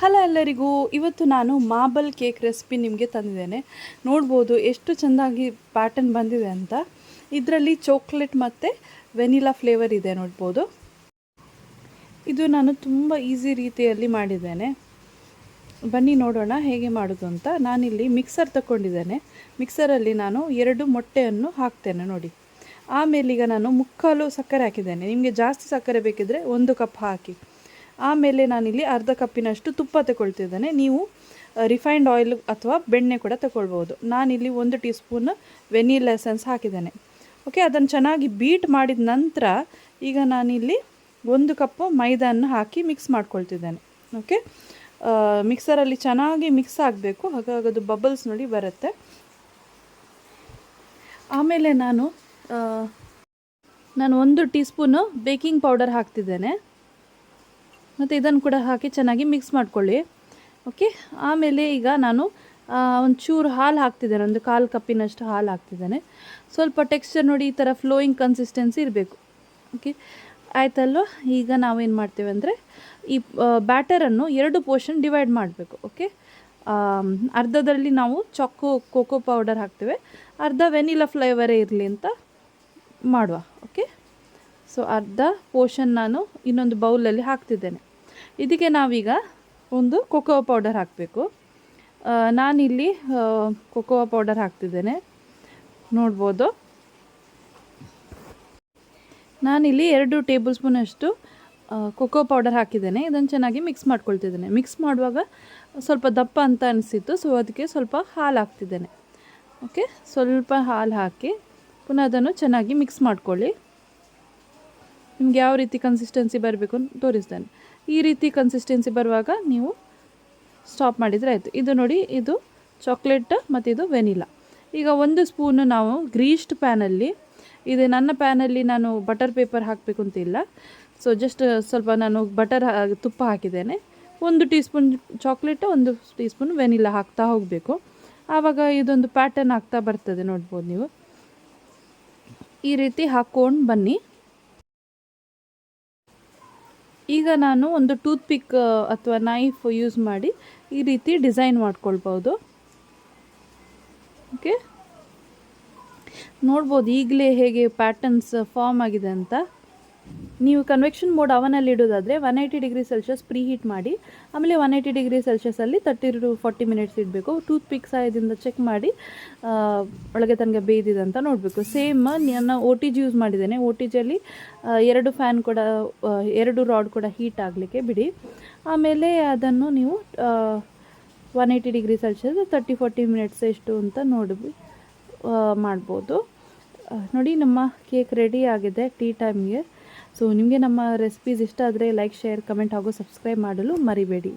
Hello ಎಲ್ಲರಿಗೂ ಇವತ್ತು ನಾನು ಮಾಬಲ್ ಕೇಕ್ ರೆಸಿಪಿ ನಿಮಗೆ ತಂದಿದ್ದೇನೆ. ನೋಡ್ಬೋದು ಎಷ್ಟು ಚೆಂದಾಗಿ ಪ್ಯಾಟರ್ನ್ ಬಂದಿದೆ ಅಂತ. ಇದರಲ್ಲಿ ಚಾಕ್ಲೇಟ್ ಮತ್ತು ವೆನಿಲಾ ಫ್ಲೇವರ್ ಇದೆ ನೋಡ್ಬೋದು. ಇದು ನಾನು ತುಂಬ ಈಸಿ ರೀತಿಯಲ್ಲಿ ಮಾಡಿದ್ದೇನೆ. ಬನ್ನಿ ನೋಡೋಣ ಹೇಗೆ ಮಾಡೋದು ಅಂತ. ನಾನಿಲ್ಲಿ ಮಿಕ್ಸರ್ ತಗೊಂಡಿದ್ದೇನೆ ಮಿಕ್ಸರಲ್ಲಿ ನಾನು ಎರಡು ಮೊಟ್ಟೆಯನ್ನು ಹಾಕ್ತೇನೆ ನೋಡಿ. ಆಮೇಲೆ ಈಗ ನಾನು ಮುಕ್ಕಾಲು ಸಕ್ಕರೆ ಹಾಕಿದ್ದೇನೆ. ನಿಮಗೆ ಜಾಸ್ತಿ ಸಕ್ಕರೆ ಬೇಕಿದ್ದರೆ ಒಂದು ಕಪ್ ಹಾಕಿ. ಆಮೇಲೆ ನಾನಿಲ್ಲಿ ಅರ್ಧ ಕಪ್ಪಿನಷ್ಟು ತುಪ್ಪ ತಗೊಳ್ತಿದ್ದೇನೆ. ನೀವು ರಿಫೈನ್ಡ್ ಆಯಿಲ್ ಅಥವಾ ಬೆಣ್ಣೆ ಕೂಡ ತಗೊಳ್ಬೋದು ನಾನಿಲ್ಲಿ ಒಂದು ಟೀ ಸ್ಪೂನ್ ವೆನಿಲ್ ಎಸೆನ್ಸ್ ಹಾಕಿದ್ದೇನೆ. ಓಕೆ ಅದನ್ನು ಚೆನ್ನಾಗಿ ಬೀಟ್ ಮಾಡಿದ ನಂತರ ಈಗ ನಾನಿಲ್ಲಿ ಒಂದು ಕಪ್ಪು ಮೈದಾನ ಹಾಕಿ ಮಿಕ್ಸ್ ಮಾಡ್ಕೊಳ್ತಿದ್ದೇನೆ. ಓಕೆ ಮಿಕ್ಸರಲ್ಲಿ ಚೆನ್ನಾಗಿ ಮಿಕ್ಸ್ ಆಗಬೇಕು. ಹಾಗಾಗಿ ಅದು ಬಬಲ್ಸ್ ನೋಡಿ ಬರುತ್ತೆ. ಆಮೇಲೆ ನಾನು ನಾನು ಒಂದು ಟೀ ಸ್ಪೂನು ಬೇಕಿಂಗ್ ಪೌಡರ್ ಹಾಕ್ತಿದ್ದೇನೆ. ಮತ್ತು ಇದನ್ನು ಕೂಡ ಹಾಕಿ ಚೆನ್ನಾಗಿ ಮಿಕ್ಸ್ ಮಾಡಿಕೊಳ್ಳಿ. ಓಕೆ ಆಮೇಲೆ ಈಗ ನಾನು ಒಂಚೂರು ಹಾಲು ಹಾಕ್ತಿದ್ದೇನೆ. ಒಂದು ಕಾಲು ಕಪ್ಪಿನಷ್ಟು ಹಾಲು ಹಾಕ್ತಿದ್ದೇನೆ. ಸ್ವಲ್ಪ ಟೆಕ್ಸ್ಚರ್ ನೋಡಿ ಈ ಥರ ಫ್ಲೋಯಿಂಗ್ ಕನ್ಸಿಸ್ಟೆನ್ಸಿ ಇರಬೇಕು. ಓಕೆ ಆಯ್ತಲ್ವ? ಈಗ ನಾವೇನು ಮಾಡ್ತೇವೆ ಅಂದರೆ, ಈ ಬ್ಯಾಟರನ್ನು ಎರಡು ಪೋರ್ಷನ್ ಡಿವೈಡ್ ಮಾಡಬೇಕು. ಓಕೆ ಅರ್ಧದಲ್ಲಿ ನಾವು ಚೊಕ್ಕೋ ಕೋಕೋ ಪೌಡರ್ ಹಾಕ್ತೇವೆ. ಅರ್ಧ ವೆನಿಲಾ ಫ್ಲೇವರೇ ಇರಲಿ ಅಂತ ಮಾಡುವ. ಓಕೆ ಸೊ ಅರ್ಧ ಪೋರ್ಷನ್ ನಾನು ಇನ್ನೊಂದು ಬೌಲಲ್ಲಿ ಹಾಕ್ತಿದ್ದೇನೆ. ಇದಕ್ಕೆ ನಾವೀಗ ಒಂದು ಕೊಕೋ ಪೌಡರ್ ಹಾಕಬೇಕು. ನಾನಿಲ್ಲಿ ಕೊಕೋ ಪೌಡರ್ ಹಾಕ್ತಿದ್ದೇನೆ. ನೋಡ್ಬೋದು. ನಾನಿಲ್ಲಿ ಎರಡು ಟೇಬಲ್ ಸ್ಪೂನಷ್ಟು ಕೊಕೋ ಪೌಡರ್ ಹಾಕಿದ್ದೇನೆ. ಇದನ್ನು ಚೆನ್ನಾಗಿ ಮಿಕ್ಸ್ ಮಾಡ್ಕೊಳ್ತಿದ್ದೇನೆ. ಮಿಕ್ಸ್ ಮಾಡುವಾಗ ಸ್ವಲ್ಪ ದಪ್ಪ ಅಂತ ಅನಿಸಿತ್ತು ಸೊ ಅದಕ್ಕೆ ಸ್ವಲ್ಪ ಹಾಲು ಹಾಕ್ತಿದ್ದೇನೆ. ಓಕೆ ಸ್ವಲ್ಪ ಹಾಲು ಹಾಕಿ ಪುನಃ ಅದನ್ನು ಚೆನ್ನಾಗಿ ಮಿಕ್ಸ್ ಮಾಡ್ಕೊಳ್ಳಿ. ನಿಮ್ಗೆ ಯಾವ ರೀತಿ ಕನ್ಸಿಸ್ಟೆನ್ಸಿ ಬರಬೇಕು ಅಂತ ತೋರಿಸ್ತೇನೆ. ಈ ರೀತಿ ಕನ್ಸಿಸ್ಟೆನ್ಸಿ ಬರುವಾಗ ನೀವು ಸ್ಟಾಪ್ ಮಾಡಿದರೆ ಆಯಿತು. ಇದು ನೋಡಿ, ಇದು ಚಾಕ್ಲೇಟ್ ಮತ್ತು ಇದು ವೆನಿಲಾ ಈಗ ಒಂದು ಸ್ಪೂನು ನಾವು ಗ್ರೀಸ್ಡ್ ಪ್ಯಾನಲ್ಲಿ ಇದು ನನ್ನ ಪ್ಯಾನಲ್ಲಿ ನಾನು ಬಟರ್ ಪೇಪರ್ ಹಾಕಬೇಕು ಅಂತಿಲ್ಲ ಸೊ ಜಸ್ಟ್ ಸ್ವಲ್ಪ ನಾನು ಬಟರ್ ತುಪ್ಪ ಹಾಕಿದ್ದೇನೆ. ಒಂದು ಟೀ ಸ್ಪೂನ್ ಚಾಕ್ಲೇಟ್ ಒಂದು ಟೀ ಸ್ಪೂನ್ ವೆನಿಲಾ ಹಾಕ್ತಾ ಹೋಗಬೇಕು. ಆವಾಗ ಇದೊಂದು ಪ್ಯಾಟರ್ನ್ ಆಗ್ತಾ ಬರ್ತದೆ ನೋಡ್ಬೋದು ನೀವು. ಈ ರೀತಿ ಹಾಕ್ಕೊಂಡು ಬನ್ನಿ. ಈಗ ನಾನು ಒಂದು ಟೂತ್ ಪಿಕ್ ಅಥವಾ ನೈಫ್ ಯೂಸ್ ಮಾಡಿ ಈ ರೀತಿ ಡಿಸೈನ್ ಮಾಡ್ಕೊಳ್ಬೋದು ಓಕೆ ನೋಡ್ಬೋದು ಈಗಲೇ ಹೇಗೆ ಪ್ಯಾಟರ್ನ್ಸ್ ಫಾರ್ಮ್ ಆಗಿದೆ ಅಂತ. ನೀವು ಕನ್ವೆಕ್ಷನ್ ಮೋಡ್ ಅವನಲ್ಲಿ ಇಡೋದಾದರೆ one eighty degree celsius preheat ಮಾಡಿ, ಆಮೇಲೆ ಒನ್ ಏಯ್ಟಿ ಡಿಗ್ರಿ ಸೆಲ್ಸಿಯಸಲ್ಲಿ ತರ್ಟಿ ಟು ಫಾರ್ಟಿ ಮಿನಿಟ್ಸ್ ಇಡಬೇಕು. ಟೂತ್ ಪಿಕ್ ಸಹಾಯದಿಂದ ಚೆಕ್ ಮಾಡಿ ಒಳಗೆ ತನಗೆ ಬೇಯ್ದಿದೆ ಅಂತ ನೋಡಬೇಕು. ಸೇಮ್ ನಾನು ಓ ಟಿ ಜಿ ಯೂಸ್ ಮಾಡಿದ್ದೇನೆ. ಓ ಟಿ ಜಿಯಲ್ಲಿ ಎರಡು ಫ್ಯಾನ್ ಕೂಡ ಎರಡು ರಾಡ್ ಕೂಡ ಹೀಟ್ ಆಗಲಿಕ್ಕೆ ಬಿಡಿ. ಆಮೇಲೆ ಅದನ್ನು ನೀವು one eighty degree celsius thirty forty minutes ಎಷ್ಟು ಅಂತ ನೋಡಿ ಮಾಡ್ಬೋದು. ನೋಡಿ ನಮ್ಮ ಕೇಕ್ ರೆಡಿ ಆಗಿದೆ ಟೀ ಟೈಮ್ಗೆ ಸೊ ನಿಮಗೆ ನಮ್ಮ ರೆಸಿಪೀಸ್ ಇಷ್ಟ ಆದರೆ ಲೈಕ್ ಶೇರ್ ಕಮೆಂಟ್ ಹಾಗೂ ಸಬ್ಸ್ಕ್ರೈಬ್ ಮಾಡಲು ಮರಿಬೇಡಿ.